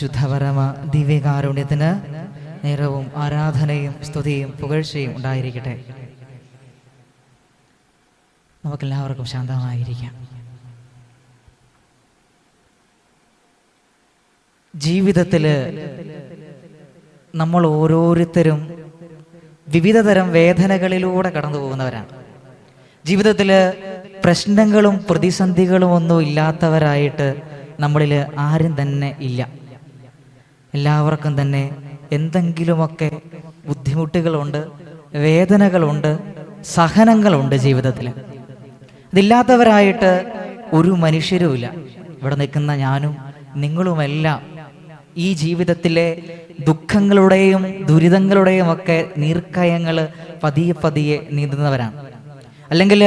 പരിശുദ്ധ പരമ ദിവ്യകാരുണ്യത്തിന് നേരവും ആരാധനയും സ്തുതിയും പുകഴ്ചയും ഉണ്ടായിരിക്കട്ടെ. നമുക്കെല്ലാവർക്കും ശാന്തമായിരിക്കാം. ജീവിതത്തിൽ നമ്മൾ ഓരോരുത്തരും വിവിധ തരം വേദനകളിലൂടെ കടന്നു പോകുന്നവരാണ്. ജീവിതത്തിൽ പ്രശ്നങ്ങളും പ്രതിസന്ധികളും ഒന്നും ഇല്ലാത്തവരായിട്ട് നമ്മളിൽ ആരും തന്നെ ഇല്ല. എല്ലാവർക്കും തന്നെ എന്തെങ്കിലുമൊക്കെ ബുദ്ധിമുട്ടുകളുണ്ട് വേദനകളുണ്ട് സഹനങ്ങളുണ്ട് ജീവിതത്തിൽ. ഇതില്ലാത്തവരായിട്ട് ഒരു മനുഷ്യരുമില്ല. ഇവിടെ നിൽക്കുന്ന ഞാനും നിങ്ങളുമെല്ലാം ഈ ജീവിതത്തിലെ ദുഃഖങ്ങളുടെയും ദുരിതങ്ങളുടെയും ഒക്കെ നീർക്കയങ്ങൾ പതിയെ പതിയെ നീന്തുന്നവരാണ്. അല്ലെങ്കിൽ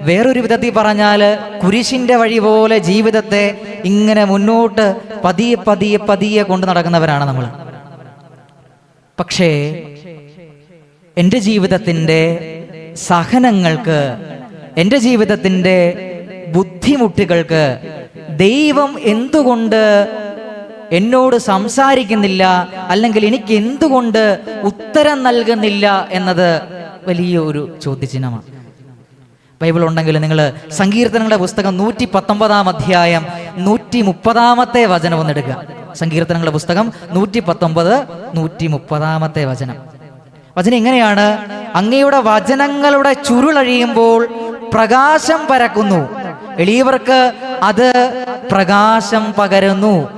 വേറൊരു വിധത്തിൽ പറഞ്ഞാൽ കുരിശിന്റെ വഴി പോലെ ജീവിതത്തെ ഇങ്ങനെ മുന്നോട്ട് പതിയെ പതിയെ പതിയെ കൊണ്ട് നടക്കുന്നവരാണ് നമ്മൾ പക്ഷേ എന്റെ ജീവിതത്തിന്റെ സഹനങ്ങൾക്ക് എന്റെ ജീവിതത്തിന്റെ ബുദ്ധിമുട്ടുകൾക്ക് ദൈവം എന്തുകൊണ്ട് എന്നോട് സംസാരിക്കുന്നില്ല അല്ലെങ്കിൽ എനിക്ക് എന്തുകൊണ്ട് ഉത്തരം നൽകുന്നില്ല എന്നത് വലിയ ഒരു ചോദ്യചിഹ്നമാണ്. ബൈബിൾ ഉണ്ടെങ്കിൽ നിങ്ങൾ സങ്കീർത്തനങ്ങളുടെ പുസ്തകം നൂറ്റി പത്തൊമ്പതാം അധ്യായം നൂറ്റി മുപ്പതാമത്തെ വചനം ഒന്നെടുക്കുക സങ്കീർത്തനങ്ങളുടെ പുസ്തകം നൂറ്റി പത്തൊമ്പത് നൂറ്റി മുപ്പതാമത്തെ വചനം. വചനം ഇങ്ങനെയാണ്. അങ്ങയുടെ വചനങ്ങളുടെ ചുരുളഴിയുമ്പോൾ പ്രകാശം പരക്കുന്നു. എളിയവർക്ക് അത് പ്രകാശം പകരുന്നു.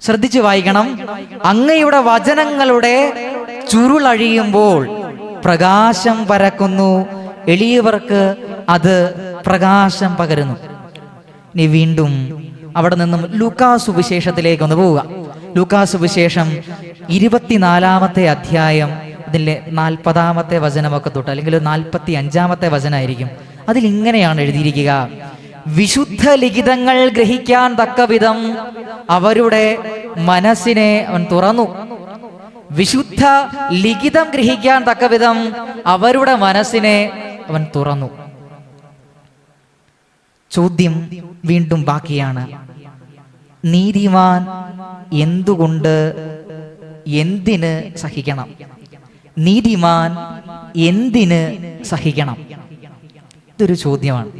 ശ്രദ്ധിച്ചു വായിക്കണം. അങ്ങയുടെ വചനങ്ങളുടെ ചുരുളഴിയുമ്പോൾ പ്രകാശം പരക്കുന്നു. എളിയവർക്ക് അത് പ്രകാശം പകരുന്നു. ഇനി വീണ്ടും അവിടെ നിന്നും ലൂക്കാസ് സുവിശേഷത്തിലേക്ക് ഒന്ന് പോവുക. ലൂക്കാസ് സുവിശേഷം ഇരുപത്തിനാലാമത്തെ അധ്യായം അതിലെ നാൽപ്പതാമത്തെ വചനമൊക്കെ തൊട്ട് അല്ലെങ്കിൽ നാൽപ്പത്തി അഞ്ചാമത്തെ വചനമായിരിക്കും അതിൽ ഇങ്ങനെയാണ് എഴുതിയിരിക്കുക. വിശുദ്ധ ലിഖിതങ്ങൾ ഗ്രഹിക്കാൻ തക്കവിധം അവരുടെ മനസ്സിനെ അവൻ തുറന്നു. വിശുദ്ധ ലിഖിതം ഗ്രഹിക്കാൻ തക്കവിധം അവരുടെ മനസ്സിനെ അവൻ തുറന്നു. ചോദ്യം വീണ്ടും ബാക്കിയാണ്. നീതിമാൻ എന്തുകൊണ്ട് എന്തിന് സഹിക്കണം? നീതിമാൻ എന്തിന് സഹിക്കണം? ഇതൊരു ചോദ്യമാണ്.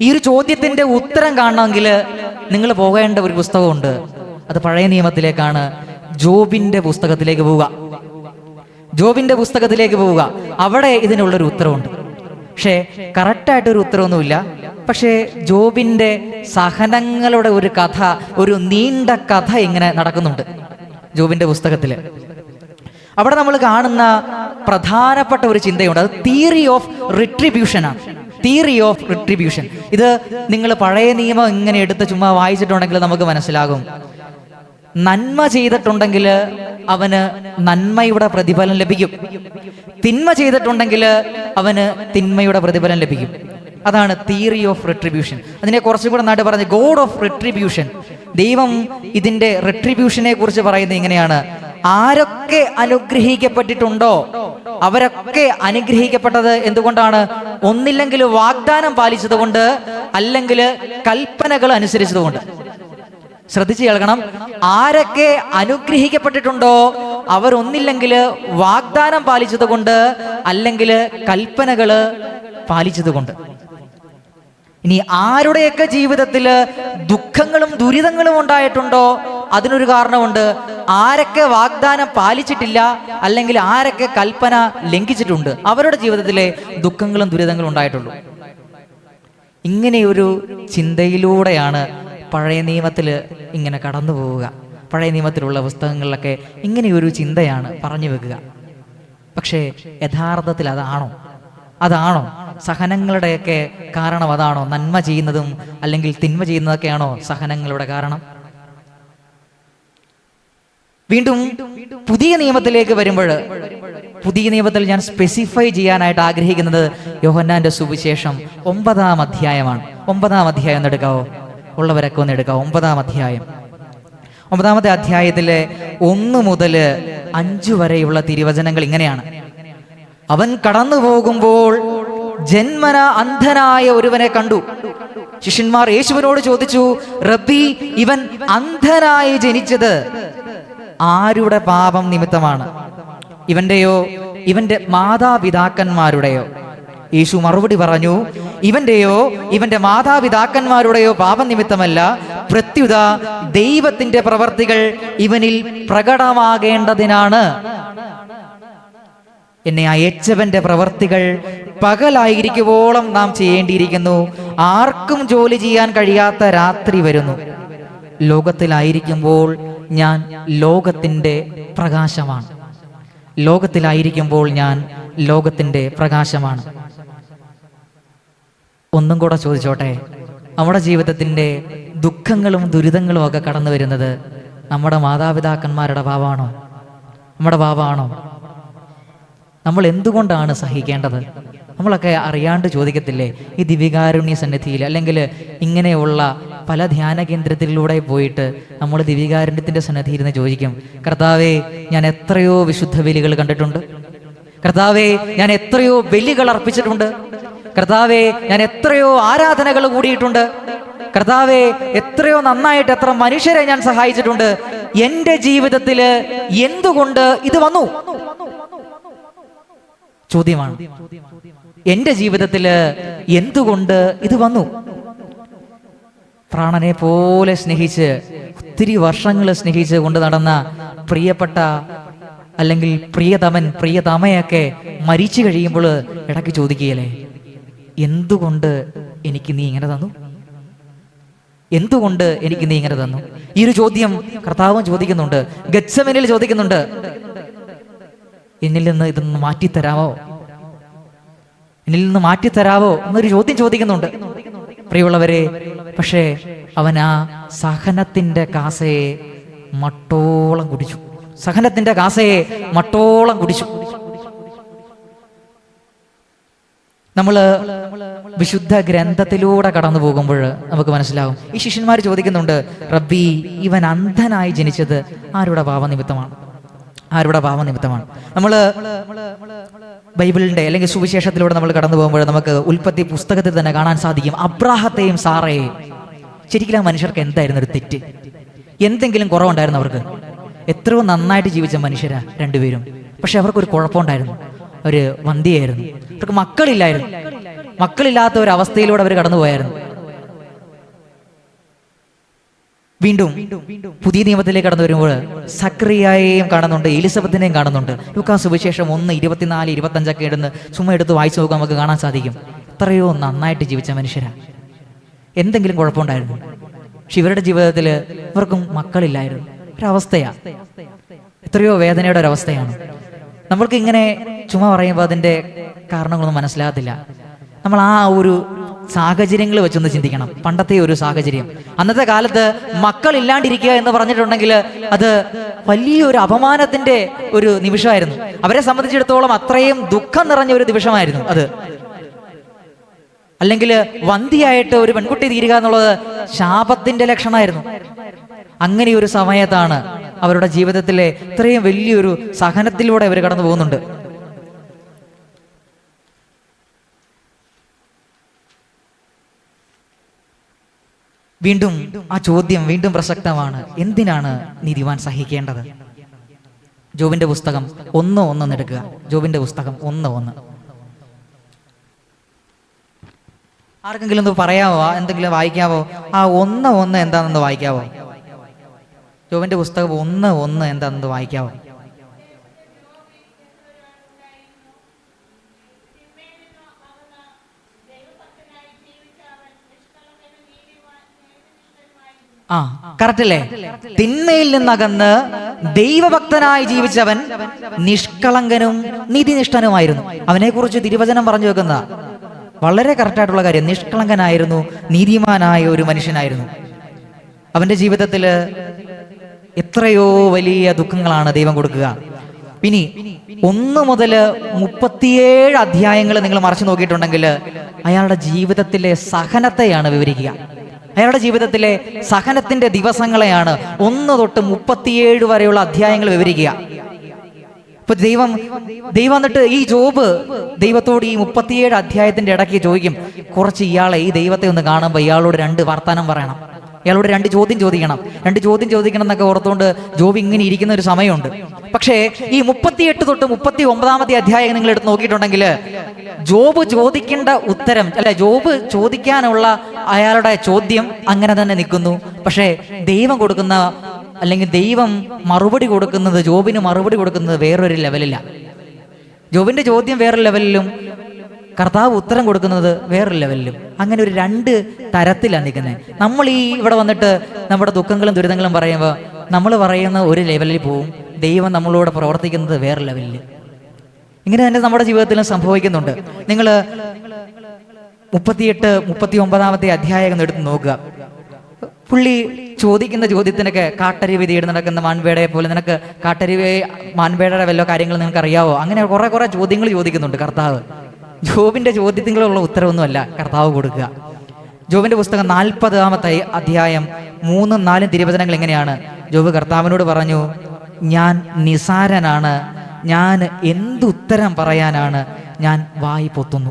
ഈ ഒരു ചോദ്യത്തിന്റെ ഉത്തരം കാണണമെങ്കിൽ നിങ്ങൾ പോകേണ്ട ഒരു പുസ്തകമുണ്ട്. അത് പഴയ നിയമത്തിലേക്കാണ്. ജോബിന്റെ പുസ്തകത്തിലേക്ക് പോവുക. ജോബിന്റെ പുസ്തകത്തിലേക്ക് പോവുക. അവിടെ ഇതിനുള്ളൊരു ഉത്തരവുണ്ട്. പക്ഷേ കറക്റ്റായിട്ട് ഒരു ഉത്തരവൊന്നുമില്ല. പക്ഷേ ജോബിന്റെ സഹനങ്ങളുടെ ഒരു കഥ ഒരു നീണ്ട കഥ ഇങ്ങനെ നടക്കുന്നുണ്ട് ജോബിന്റെ പുസ്തകത്തിൽ അവിടെ നമ്മൾ കാണുന്ന പ്രധാനപ്പെട്ട ഒരു ചിന്തയുണ്ട്. അത് തിയറി ഓഫ് റിട്രിബ്യൂഷനാണ് തിയറി ഓഫ് റിട്രിബ്യൂഷൻ ഇത് നിങ്ങൾ പഴയ നിയമം ഇങ്ങനെ എടുത്ത് ചുമ്മാ വായിച്ചിട്ടുണ്ടെങ്കിൽ നമുക്ക് മനസ്സിലാകും. നന്മ ചെയ്തിട്ടുണ്ടെങ്കിൽ അവന് നന്മയുടെ പ്രതിഫലം ലഭിക്കും. തിന്മ ചെയ്തിട്ടുണ്ടെങ്കിൽ അവന് തിന്മയുടെ പ്രതിഫലം ലഭിക്കും. അതാണ് തിയറി ഓഫ് റിട്രിബ്യൂഷൻ അതിനെ കുറച്ചും കൂടെ നാട്ട് പറഞ്ഞ് ഗോഡ് ഓഫ് റിട്രിബ്യൂഷൻ ദൈവം ഇതിന്റെ റിട്രിബ്യൂഷനെ കുറിച്ച് പറയുന്നത് ഇങ്ങനെയാണ്. ആരൊക്കെ അനുഗ്രഹിക്കപ്പെട്ടിട്ടുണ്ടോ അവരൊക്കെ അനുഗ്രഹിക്കപ്പെട്ടത് എന്തുകൊണ്ടാണ്? ഒന്നില്ലെങ്കിൽ വാഗ്ദാനം പാലിച്ചതുകൊണ്ട് അല്ലെങ്കിൽ കൽപ്പനകൾ അനുസരിച്ചതുകൊണ്ട്. ശ്രദ്ധിച്ചു കേൾക്കണം. ആരൊക്കെ അനുഗ്രഹിക്കപ്പെട്ടിട്ടുണ്ടോ അവർ ഒന്നില്ലെങ്കിൽ വാഗ്ദാനം പാലിച്ചതുകൊണ്ട് അല്ലെങ്കിൽ കൽപ്പനകൾ പാലിച്ചതുകൊണ്ട്. ഇനി ആരുടെയൊക്കെ ജീവിതത്തിൽ ദുഃഖങ്ങളും ദുരിതങ്ങളും ഉണ്ടായിട്ടുണ്ടോ? അതിനൊരു കാരണമുണ്ട്. ആരൊക്കെ വാഗ്ദാനം പാലിച്ചിട്ടില്ല അല്ലെങ്കിൽ ആരൊക്കെ കൽപ്പന ലംഘിച്ചിട്ടുണ്ട്? അവരുടെ ജീവിതത്തിലെ ദുഃഖങ്ങളും ദുരിതങ്ങളും ഉണ്ടായിട്ടുള്ളൂ. ഇങ്ങനെയൊരു ചിന്തയിലൂടെയാണ് പഴയ നിയമത്തിൽ ഇങ്ങനെ കടന്നു പോവുക. പഴയ നിയമത്തിലുള്ള പുസ്തകങ്ങളിലൊക്കെ ഇങ്ങനെയൊരു ചിന്തയാണ് പറഞ്ഞു വെക്കുക. പക്ഷേ യഥാർത്ഥത്തിൽ അതാണോ? അതാണോ? സഹനങ്ങളുടെയൊക്കെ കാരണം അതാണോ? നന്മ ചെയ്യുന്നതും അല്ലെങ്കിൽ തിന്മ ചെയ്യുന്നതൊക്കെയാണോ സഹനങ്ങളുടെ കാരണം? വീണ്ടും പുതിയ നിയമത്തിലേക്ക് വരുമ്പോൾ പുതിയ നിയമത്തിൽ ഞാൻ സ്പെസിഫൈ ചെയ്യാനായിട്ട് ആഗ്രഹിക്കുന്നത് യോഹന്നാന്റെ സുവിശേഷം ഒമ്പതാം അധ്യായമാണ്. ഒമ്പതാം അധ്യായം ഒന്ന് എടുക്കാവോ? ഉള്ളവരൊക്കെ ഒന്ന് എടുക്കുക ഒമ്പതാം അധ്യായം. ഒമ്പതാമത്തെ അധ്യായത്തിലെ ഒന്ന് മുതൽ അഞ്ചു വരെയുള്ള തിരുവചനങ്ങൾ ഇങ്ങനെയാണ്. അവൻ കടന്നു പോകുമ്പോൾ ജന്മന അന്ധനായ ഒരുവനെ കണ്ടു. ശിഷ്യന്മാർ യേശുവിനോട് ചോദിച്ചു റബ്ബി ഇവൻ അന്ധനായി ജനിച്ചത് ആരുടെ പാപം നിമിത്തമാണ്? ഇവന്റെയോ ഇവന്റെ മാതാപിതാക്കന്മാരുടെയോ? യേശു മറുപടി പറഞ്ഞു ഇവന്റെയോ ഇവന്റെ മാതാപിതാക്കന്മാരുടെയോ പാപനിമിത്തമല്ല പ്രത്യുത ദൈവത്തിന്റെ പ്രവർത്തികൾ ഇവനിൽ പ്രകടമാകേണ്ടതിനാണ്. എന്നെ അയച്ചവന്റെ പ്രവർത്തികൾ പകലായിരിക്കുവോളം നാം ചെയ്യേണ്ടിയിരിക്കുന്നു. ആർക്കും ജോലി ചെയ്യാൻ കഴിയാത്ത രാത്രി വരുന്നു. ലോകത്തിലായിരിക്കുമ്പോൾ ഞാൻ ലോകത്തിന്റെ പ്രകാശമാണ്. ലോകത്തിലായിരിക്കുമ്പോൾ ഞാൻ ലോകത്തിന്റെ പ്രകാശമാണ്. ഒന്നും കൂടെ ചോദിച്ചോട്ടെ? നമ്മുടെ ജീവിതത്തിന്റെ ദുഃഖങ്ങളും ദുരിതങ്ങളും ഒക്കെ കടന്നു വരുന്നത് നമ്മുടെ മാതാപിതാക്കന്മാരുടെ ഭാവമാണോ? നമ്മുടെ ഭാവമാണോ? നമ്മൾ എന്തുകൊണ്ടാണ് സഹിക്കേണ്ടത്? നമ്മളൊക്കെ അറിയാണ്ട് ചോദിക്കത്തില്ലേ? ഈ ദിവികാരുണ്യ സന്നിധിയിൽ അല്ലെങ്കിൽ ഇങ്ങനെയുള്ള പല ധ്യാന കേന്ദ്രത്തിലൂടെ പോയിട്ട് നമ്മൾ ദിവികാരുണ്യത്തിന്റെ സന്നിധിയിൽ നിന്ന് ചോദിക്കും കർത്താവേ ഞാൻ എത്രയോ വിശുദ്ധ ബലികൾ കണ്ടിട്ടുണ്ട്. കർത്താവേ ഞാൻ എത്രയോ ബലികൾ അർപ്പിച്ചിട്ടുണ്ട്. കർത്താവേ ഞാൻ എത്രയോ ആരാധനകൾ കൂടിയിട്ടുണ്ട്. കർത്താവെ എത്രയോ നന്നായിട്ട് എത്ര മനുഷ്യരെ ഞാൻ സഹായിച്ചിട്ടുണ്ട്. എന്റെ ജീവിതത്തിൽ എന്തുകൊണ്ട് ഇത് വന്നു? ചോദ്യമാണ്. എന്റെ ജീവിതത്തിൽ എന്തുകൊണ്ട് ഇത് വന്നു? പ്രാണനെ പോലെ സ്നേഹിച്ച് ഒത്തിരി വർഷങ്ങൾ സ്നേഹിച്ച് കൊണ്ട് നടന്ന പ്രിയപ്പെട്ട അല്ലെങ്കിൽ പ്രിയതമൻ പ്രിയതമയൊക്കെ മരിച്ചു കഴിയുമ്പോൾ ഇടയ്ക്ക് ചോദിക്കുകയല്ലേ? എന്തുകൊണ്ട് എനിക്ക് നീ ഇങ്ങനെ തന്നു? എന്തുകൊണ്ട് എനിക്ക് നീ ഇങ്ങനെ തന്നു? ഈ ഒരു ചോദ്യം കർത്താവും ചോദിക്കുന്നുണ്ട്. ഗച്ഛമനിൽ ചോദിക്കുന്നുണ്ട്. എന്നിൽ നിന്ന് ഇതൊന്ന് മാറ്റിത്തരാമോ എന്നിൽ നിന്ന് മാറ്റിത്തരാവോ? എന്നൊരു ചോദ്യം ചോദിക്കുന്നുണ്ട്. പ്രിയമുള്ളവരെ പക്ഷേ അവൻ ആ സഹനത്തിന്റെ കാസയെ മട്ടോളം കുടിച്ചു. സഹനത്തിന്റെ കാസയെ മട്ടോളം കുടിച്ചു. നമ്മൾ വിശുദ്ധ ഗ്രന്ഥത്തിലൂടെ കടന്നു പോകുമ്പോൾ നമുക്ക് മനസ്സിലാവും. ഈ ശിഷ്യന്മാർ ചോദിക്കുന്നുണ്ട് റബ്ബി ഇവൻ അന്ധനായി ജനിച്ചത് ആരുടെ പാപനിമിത്തമാണ്? ആരുടെ പാപനിമിത്തമാണ്? നമ്മൾ ബൈബിളിന്റെ അല്ലെങ്കിൽ സുവിശേഷത്തിലൂടെ നമ്മൾ കടന്നു പോകുമ്പോൾ നമുക്ക് ഉൽപ്പത്തി പുസ്തകത്തിൽ തന്നെ കാണാൻ സാധിക്കും അബ്രാഹത്തെയും സാറയെയും. ശരിക്കും ആ മനുഷ്യർക്ക് എന്തായിരുന്നു ഒരു തെറ്റ്? എന്തെങ്കിലും കുറവുണ്ടായിരുന്നു അവർക്ക്? എത്രയോ നന്നായിട്ട് ജീവിച്ച മനുഷ്യരാ രണ്ടുപേരും. പക്ഷെ അവർക്കൊരു കുഴപ്പമുണ്ടായിരുന്നു. ഒരു വന്ധ്യയായിരുന്നു അവർക്ക് മക്കളില്ലായിരുന്നു. മക്കളില്ലാത്ത ഒരു അവസ്ഥയിലൂടെ അവർ കടന്നുപോയായിരുന്നു. വീണ്ടും പുതിയ നിയമത്തിലേക്ക് കടന്നു വരുമ്പോൾ സക്രിയയെയും കാണുന്നുണ്ട് എലിസബത്തിനെയും കാണുന്നുണ്ട്. ലുക്കാ സുവിശേഷം ഒന്ന് ഇരുപത്തിനാല് ഇരുപത്തഞ്ചൊക്കെ ഇടുന്ന് ചുമ എടുത്ത് വായിച്ചു നോക്കാൻ നമുക്ക് കാണാൻ സാധിക്കും. എത്രയോ നന്നായിട്ട് ജീവിച്ച മനുഷ്യരാ. എന്തെങ്കിലും കുഴപ്പമുണ്ടായിരുന്നു? പക്ഷെ ഇവരുടെ ജീവിതത്തിൽ ഇവർക്കും മക്കളില്ലായിരുന്നു. ഒരവസ്ഥയാ. എത്രയോ വേദനയുടെ ഒരവസ്ഥയാണ്. നമ്മൾക്ക് ഇങ്ങനെ ചുമ പറയുമ്പോൾ അതിന്റെ കാരണങ്ങളൊന്നും മനസ്സിലാകത്തില്ല. നമ്മൾ ആ ഒരു സാഹചര്യങ്ങൾ വെച്ചൊന്ന് ചിന്തിക്കണം. പണ്ടത്തെ ഒരു സാഹചര്യം. അന്നത്തെ കാലത്ത് മക്കൾ ഇല്ലാണ്ടിരിക്കുക എന്ന് പറഞ്ഞിട്ടുണ്ടെങ്കിൽ അത് വലിയൊരു അപമാനത്തിന്റെ ഒരു നിമിഷമായിരുന്നു. അവരെ സംബന്ധിച്ചിടത്തോളം അത്രയും ദുഃഖം നിറഞ്ഞ ഒരു നിമിഷമായിരുന്നു അത്. അല്ലെങ്കിൽ വന്തിയായിട്ട് ഒരു പെൺകുട്ടി തീരുക എന്നുള്ളത് ശാപത്തിന്റെ ലക്ഷണമായിരുന്നു. അങ്ങനെ ഒരു സമയത്താണ് അവരുടെ ജീവിതത്തിലെ ഇത്രയും വലിയൊരു സഹനത്തിലൂടെ അവർ കടന്നു പോകുന്നുണ്ട്. വീണ്ടും ആ ചോദ്യം വീണ്ടും പ്രസക്തമാണ്. എന്തിനാണ് നീതിമാൻ സഹിക്കേണ്ടത്? ജോബിന്റെ പുസ്തകം ഒന്ന് ഒന്ന് എടുക്കുക ജോബിന്റെ പുസ്തകം ഒന്ന് ഒന്ന്. ആർക്കെങ്കിലും ഒന്ന് പറയാവോ? എന്തെങ്കിലും വായിക്കാവോ? ആ ഒന്ന് ഒന്ന് എന്താണെന്ന് വായിക്കാവോ? ജോബിന്റെ പുസ്തകം ഒന്ന് ഒന്ന് എന്താണെന്ന് വായിക്കാവോ? ആ കറക്റ്റ് അല്ലേ തിന്മയിൽ നിന്നകന്ന് ദൈവഭക്തനായി ജീവിച്ചവൻ നിഷ്കളങ്കനും നീതിനിഷ്ഠനുമായിരുന്നു. അവനെ കുറിച്ച് തിരുവചനം പറഞ്ഞു വെക്കുന്ന വളരെ കറക്റ്റായിട്ടുള്ള കാര്യം. നിഷ്കളങ്കനായിരുന്നു നീതിമാനായ ഒരു മനുഷ്യനായിരുന്നു. അവന്റെ ജീവിതത്തിൽ എത്രയോ വലിയ ദുഃഖങ്ങളാണ് ദൈവം കൊടുക്കുക. ഇനി ഒന്ന് മുതൽ മുപ്പത്തിയേഴ് അധ്യായങ്ങൾ നിങ്ങൾ മറച്ചു നോക്കിയിട്ടുണ്ടെങ്കിൽ അയാളുടെ ജീവിതത്തിലെ സഹനത്തെയാണ് വിവരിക്കുക. അയാളുടെ ജീവിതത്തിലെ സഹനത്തിന്റെ ദിവസങ്ങളെയാണ് ഒന്ന് തൊട്ട് മുപ്പത്തിയേഴ് വരെയുള്ള അധ്യായങ്ങൾ വിവരിക്കുക. ഇപ്പൊ ദൈവം ദൈവം എന്നിട്ട് ഈ ജോബ് ദൈവത്തോട് ഈ മുപ്പത്തിയേഴ് അധ്യായത്തിന്റെ ഇടയ്ക്ക് ചോദിക്കും കുറച്ച് ഇയാളെ ഈ ദൈവത്തെ ഒന്ന് കാണുമ്പോൾ ഇയാളോട് രണ്ട് വർത്തമാനം പറയണം. ഇയാളോട് രണ്ട് ചോദ്യം ചോദിക്കണം. രണ്ട് ചോദ്യം ചോദിക്കണം എന്നൊക്കെ ഓർത്തുകൊണ്ട് ജോബി ഇങ്ങനെ ഇരിക്കുന്ന ഒരു സമയമുണ്ട്. പക്ഷേ ഈ മുപ്പത്തിയെട്ട് തൊട്ട് മുപ്പത്തി ഒമ്പതാമത്തെ അധ്യായം നിങ്ങൾ എടുത്ത് നോക്കിയിട്ടുണ്ടെങ്കിൽ ജോബ് ചോദിക്കേണ്ട ഉത്തരം അല്ലെ ജോബ് ചോദിക്കാനുള്ള അയാളുടെ ചോദ്യം അങ്ങനെ തന്നെ നിൽക്കുന്നു. പക്ഷേ ദൈവം കൊടുക്കുന്ന അല്ലെങ്കിൽ ദൈവം മറുപടി കൊടുക്കുന്നത് ജോബിന് മറുപടി കൊടുക്കുന്നത് വേറൊരു ലെവലിലാണ് ജോബിന്റെ ചോദ്യം വേറെ ലെവലിലും കർത്താവ് ഉത്തരം കൊടുക്കുന്നത് വേറൊരു ലെവലിലും. അങ്ങനെ ഒരു രണ്ട് തരത്തിലാണ് നിൽക്കുന്നത് നമ്മൾ ഈ ഇവിടെ വന്നിട്ട് നമ്മുടെ ദുഃഖങ്ങളും ദുരിതങ്ങളും പറയുമ്പോൾ നമ്മൾ പറയുന്ന ഒരു ലെവലിൽ പോവും. ദൈവം നമ്മളോട് പ്രവർത്തിക്കുന്നത് വേറെ ലെവലിൽ. ഇങ്ങനെ തന്നെ നമ്മുടെ ജീവിതത്തിലും സംഭവിക്കുന്നുണ്ട്. നിങ്ങൾ മുപ്പത്തിയെട്ട് മുപ്പത്തി ഒമ്പതാമത്തെ അധ്യായം എടുത്ത് നോക്കുക. പുള്ളി ചോദിക്കുന്ന ചോദ്യത്തിനൊക്കെ കാട്ടരുവി തേടി നടക്കുന്ന മാൻപേടയെ പോലെ നിനക്ക് കാട്ടരുവി മാൻപേടയുടെ വല്ല കാര്യങ്ങൾ നിനക്ക് അറിയാവോ? അങ്ങനെ കുറെ കുറെ ചോദ്യങ്ങൾ ചോദിക്കുന്നുണ്ട് കർത്താവ്. ജോബിന്റെ ചോദ്യത്തിനുള്ള ഉത്തരവൊന്നുമല്ല കർത്താവ് കൊടുക്കുക. ജോബിന്റെ പുസ്തകം നാൽപ്പതാമത്തെ അധ്യായം മൂന്നും നാലും തിരുവചനങ്ങൾ എങ്ങനെയാണ്? ജോബ് കർത്താവിനോട് പറഞ്ഞു ഞാൻ നിസാരനാണ്. ഞാൻ എന്തുത്തരം പറയാനാണ്? ഞാൻ വായി പൊത്തുന്നു.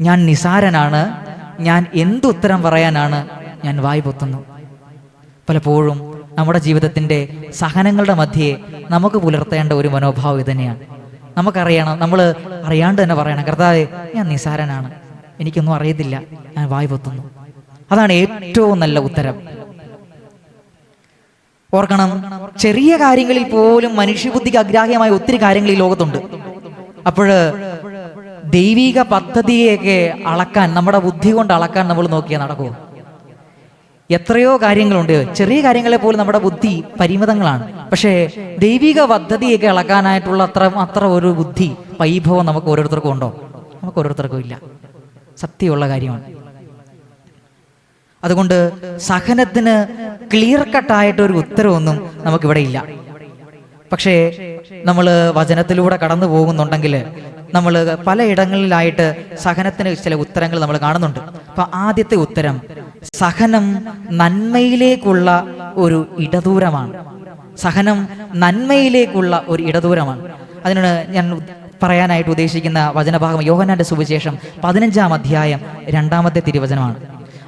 ഞാൻ നിസാരനാണ്. ഞാൻ എന്തുത്തരം പറയാനാണ്? ഞാൻ വായി പൊത്തുന്നു. പലപ്പോഴും നമ്മുടെ ജീവിതത്തിന്റെ സഹനങ്ങളുടെ മധ്യേ നമുക്ക് പുലർത്തേണ്ട ഒരു മനോഭാവം ഇതുതന്നെയാണ്. നമുക്കറിയണം നമ്മൾ അറിയാണ്ട് തന്നെ പറയണം കർത്താവെ ഞാൻ നിസാരനാണ് എനിക്കൊന്നും അറിയത്തില്ല. ഞാൻ വായി പൊത്തുന്നു. അതാണ് ഏറ്റവും നല്ല ഉത്തരം. ഓർക്കണം ചെറിയ കാര്യങ്ങളിൽ പോലും മനുഷ്യബുദ്ധിക്ക് അഗ്രാഹ്യമായ ഒത്തിരി കാര്യങ്ങൾ ഈ ലോകത്തുണ്ട്. അപ്പോഴ് ദൈവിക പദ്ധതിയൊക്കെ അളക്കാൻ നമ്മുടെ ബുദ്ധി കൊണ്ട് അളക്കാൻ നമ്മൾ നോക്കിയാൽ നടക്കുമോ എത്രയോ കാര്യങ്ങളുണ്ട്. ചെറിയ കാര്യങ്ങളെ പോലും നമ്മുടെ ബുദ്ധി പരിമിതങ്ങളാണ്. പക്ഷേ ദൈവിക പദ്ധതിയൊക്കെ ഇളക്കാനായിട്ടുള്ള അത്ര അത്ര ഒരു ബുദ്ധി വൈഭവം നമുക്ക് ഓരോരുത്തർക്കും ഉണ്ടോ? നമുക്ക് ഓരോരുത്തർക്കും ഇല്ല. സത്യമുള്ള കാര്യമാണ്. അതുകൊണ്ട് സഹനത്തിന് ക്ലിയർ കട്ടായിട്ട് ഒരു ഉത്തരവൊന്നും നമുക്കിവിടെ ഇല്ല. പക്ഷേ നമ്മൾ വചനത്തിലൂടെ കടന്നു പോകുന്നുണ്ടെങ്കിൽ നമ്മൾ പലയിടങ്ങളിലായിട്ട് സഹനത്തിന് ചില ഉത്തരങ്ങൾ നമ്മൾ കാണുന്നുണ്ട്. അപ്പൊ ആദ്യത്തെ ഉത്തരം സഹനം നന്മയിലേക്കുള്ള ഒരു ഇടദൂരമാണ്. സഹനം നന്മയിലേക്കുള്ള ഒരു ഇടദൂരമാണ്. അതിനാണ് ഞാൻ പറയാനായിട്ട് ഉദ്ദേശിക്കുന്ന വചനഭാഗം യോഹനാന്റെ സുവിശേഷം പതിനഞ്ചാം അധ്യായം രണ്ടാമത്തെ തിരുവചനമാണ്.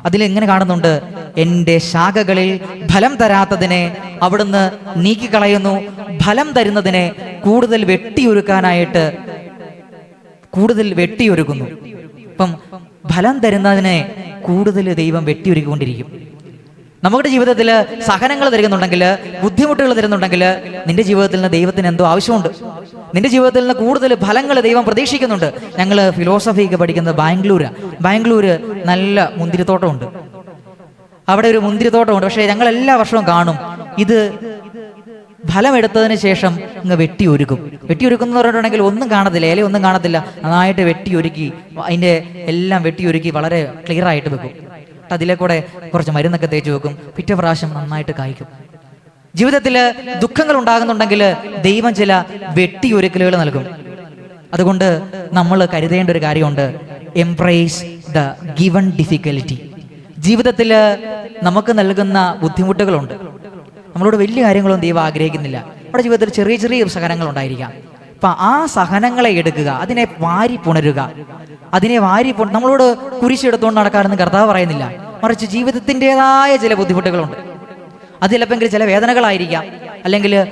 അതിൽ എങ്ങനെ കാണുന്നുണ്ട്? എന്റെ ശാഖകളിൽ ഫലം തരാത്തതിനെ അവിടുന്ന് നീക്കിക്കളയുന്നു. ഫലം തരുന്നതിനെ കൂടുതൽ വെട്ടിയൊരുക്കാനായിട്ട് കൂടുതൽ വെട്ടിയൊരുക്കുന്നു. ഇപ്പം ഫലം തരുന്നതിനെ കൂടുതൽ ദൈവം വെട്ടിയൊരുക്കിക്കൊണ്ടിരിക്കും. നമ്മുടെ ജീവിതത്തിൽ സഹനങ്ങൾ തരുന്നുണ്ടെങ്കിൽ ബുദ്ധിമുട്ടുകൾ തരുന്നുണ്ടെങ്കിൽ നിന്റെ ജീവിതത്തിൽ നിന്ന് ദൈവത്തിന് എന്തോ ആവശ്യമുണ്ട്. നിന്റെ ജീവിതത്തിൽ നിന്ന് കൂടുതൽ ഫലങ്ങൾ ദൈവം പ്രതീക്ഷിക്കുന്നുണ്ട്. ഞങ്ങൾ ഫിലോസഫിക്ക് പഠിക്കുന്നത് ബാംഗ്ലൂരാണ് ബാംഗ്ലൂര് നല്ല മുന്തിരിത്തോട്ടമുണ്ട്. അവിടെ ഒരു മുന്തിരിത്തോട്ടമുണ്ട്. പക്ഷേ ഞങ്ങൾ എല്ലാ വർഷവും കാണും. ഇത് ഫലം എടുത്തതിന് ശേഷം അങ്ങ് വെട്ടിയൊരുക്കും എന്ന് പറഞ്ഞിട്ടുണ്ടെങ്കിൽ ഒന്നും കാണത്തില്ല. ഇല ഒന്നും കാണത്തില്ല. നന്നായിട്ട് വെട്ടിയൊരുക്കി അതിന്റെ എല്ലാം വെട്ടിയൊരുക്കി വളരെ ക്ലിയർ ആയിട്ട് വെക്കും. എന്നിട്ട് അതിലെ കൂടെ കുറച്ച് മരുന്നൊക്കെ തേച്ച് വെക്കും. പിറ്റേ പ്രാവശ്യം നന്നായിട്ട് കായ്ക്കും. ജീവിതത്തിൽ ദുഃഖങ്ങൾ ഉണ്ടാകുന്നുണ്ടെങ്കിൽ ദൈവം ചില വെട്ടിയൊരുക്കലുകൾ നൽകും. അതുകൊണ്ട് നമ്മൾ കരുതേണ്ട ഒരു കാര്യമുണ്ട്. എംപ്രൈസ് ദ ഗിവൺ ഡിഫിക്കൽറ്റി ജീവിതത്തിൽ നമുക്ക് നൽകുന്ന ബുദ്ധിമുട്ടുകളുണ്ട്. നമ്മളോട് വലിയ കാര്യങ്ങളൊന്നും ദൈവം ആഗ്രഹിക്കുന്നില്ല. നമ്മുടെ ജീവിതത്തിൽ ചെറിയ ചെറിയ സഹനങ്ങൾ ഉണ്ടായിരിക്കാം. അപ്പൊ ആ സഹനങ്ങളെ എടുക്കുക. അതിനെ വാരി പുണരുക. അതിനെ വാരി പുണ നമ്മളോട് കുരിശെടുത്തുകൊണ്ട് നടക്കാനെന്ന് കർത്താവ് പറയുന്നില്ല. മറിച്ച് ജീവിതത്തിന്റെതായ ചില ബുദ്ധിമുട്ടുകളുണ്ട്. അത് ചിലപ്പോൾ ചില വേദനകളായിരിക്കാം. അല്ലെങ്കിൽ